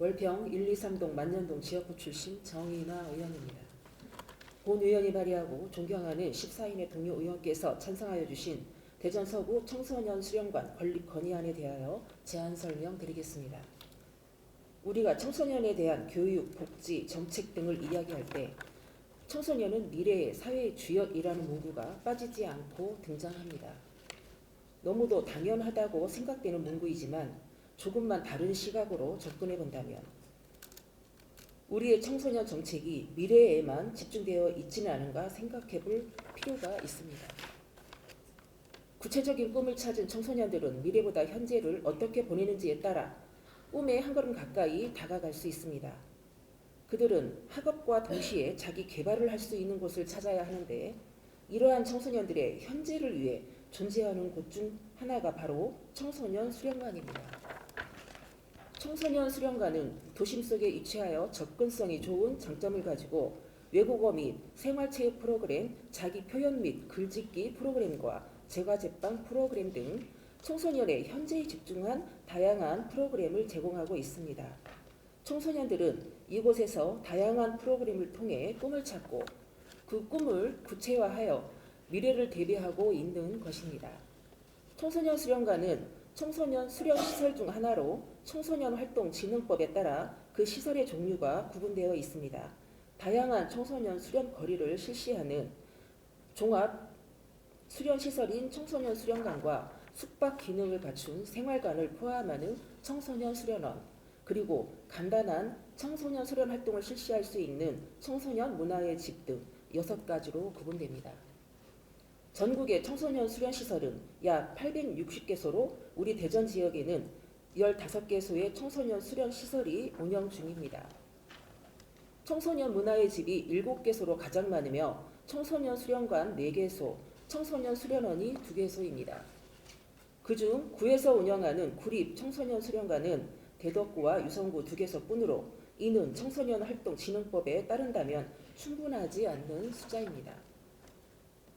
월평 1, 2, 3동 만년동 지역구 출신 정인아 의원입니다. 본 의원이 발의하고 존경하는 14인의 동료 의원께서 찬성하여 주신 대전 서구 청소년 수련관 건립 건의안에 대하여 제안 설명 드리겠습니다. 우리가 청소년에 대한 교육, 복지, 정책 등을 이야기할 때 청소년은 미래의 사회의 주역이라는 문구가 빠지지 않고 등장합니다. 너무도 당연하다고 생각되는 문구이지만 조금만 다른 시각으로 접근해 본다면 우리의 청소년 정책이 미래에만 집중되어 있지는 않은가 생각해 볼 필요가 있습니다. 구체적인 꿈을 찾은 청소년들은 미래보다 현재를 어떻게 보내는지에 따라 꿈에 한 걸음 가까이 다가갈 수 있습니다. 그들은 학업과 동시에 자기 개발을 할 수 있는 곳을 찾아야 하는데 이러한 청소년들의 현재를 위해 존재하는 곳 중 하나가 바로 청소년 수련관입니다. 청소년 수련관은 도심 속에 위치하여 접근성이 좋은 장점을 가지고 외국어 및 생활체육 프로그램, 자기 표현 및 글짓기 프로그램과 제과제빵 프로그램 등 청소년의 현재에 집중한 다양한 프로그램을 제공하고 있습니다. 청소년들은 이곳에서 다양한 프로그램을 통해 꿈을 찾고 그 꿈을 구체화하여 미래를 대비하고 있는 것입니다. 청소년 수련관은 청소년 수련 시설 중 하나로 청소년 활동 진흥법에 따라 그 시설의 종류가 구분되어 있습니다. 다양한 청소년 수련 거리를 실시하는 종합 수련 시설인 청소년 수련관과 숙박 기능을 갖춘 생활관을 포함하는 청소년 수련원 그리고 간단한 청소년 수련 활동을 실시할 수 있는 청소년 문화의 집 등 여섯 가지로 구분됩니다. 전국의 청소년 수련 시설은 약 860개소로 우리 대전 지역에는 15개소의 청소년 수련 시설이 운영 중입니다. 청소년 문화의 집이 7개소로 가장 많으며 청소년 수련관 4개소, 청소년 수련원이 2개소입니다. 그중 구에서 운영하는 구립 청소년 수련관은 대덕구와 유성구 2개소뿐으로 이는 청소년 활동 진흥법에 따른다면 충분하지 않는 숫자입니다.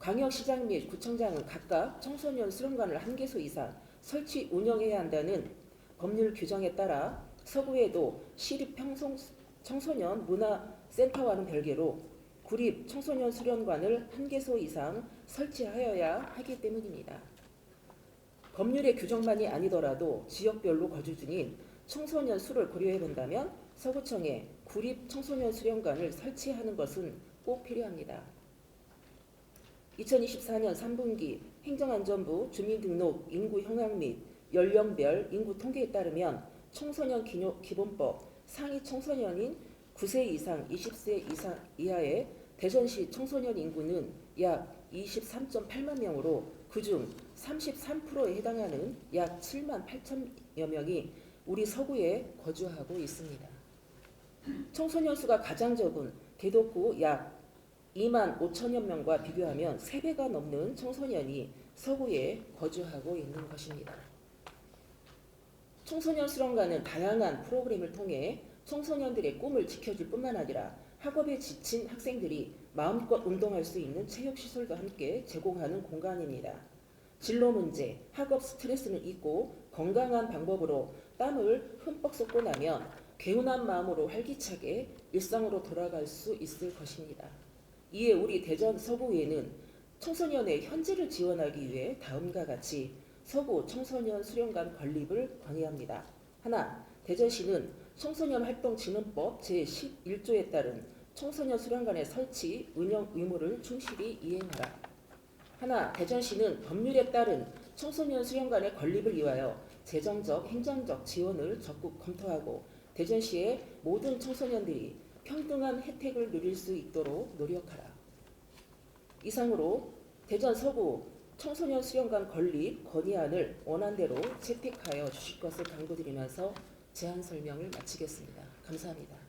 광역시장 및 구청장은 각각 청소년 수련관을 한 개소 이상 설치 운영해야 한다는 법률 규정에 따라 서구에도 시립 평송 청소년 문화센터와는 별개로 구립 청소년 수련관을 한 개소 이상 설치하여야 하기 때문입니다. 법률의 규정만이 아니더라도 지역별로 거주 중인 청소년 수를 고려해 본다면 서구청에 구립 청소년 수련관을 설치하는 것은 꼭 필요합니다. 2024년 3분기 행정안전부 주민등록 인구 형향 및 연령별 인구 통계에 따르면 청소년 기뇨- 기본법 상위 청소년인 9세 이상 20세 이상 이하의 대전시 청소년 인구는 약 23.8만 명으로 그중 33%에 해당하는 약 7만 8천여 명이 우리 서구에 거주하고 있습니다. 청소년 수가 가장 적은 대덕구 약 2만 5천여 명과 비교하면 3배가 넘는 청소년이 서구에 거주하고 있는 것입니다. 청소년 수련관은 다양한 프로그램을 통해 청소년들의 꿈을 지켜줄 뿐만 아니라 학업에 지친 학생들이 마음껏 운동할 수 있는 체육시설과 함께 제공하는 공간입니다. 진로 문제, 학업 스트레스는 잊고 건강한 방법으로 땀을 흠뻑 쏟고 나면 개운한 마음으로 활기차게 일상으로 돌아갈 수 있을 것입니다. 이에 우리 대전 서구에는 청소년의 현재를 지원하기 위해 다음과 같이 서구 청소년 수련관 건립을 건의합니다. 하나, 대전시는 청소년 활동 진흥법 제11조에 따른 청소년 수련관의 설치, 운영 의무를 충실히 이행하라. 하나, 대전시는 법률에 따른 청소년 수련관의 건립을 위하여 재정적, 행정적 지원을 적극 검토하고 대전시의 모든 청소년들이 평등한 혜택을 누릴 수 있도록 노력하라. 이상으로 대전 서구 청소년 수련관 건립 건의안을 원안대로 채택하여 주실 것을 당부드리면서 제안 설명을 마치겠습니다. 감사합니다.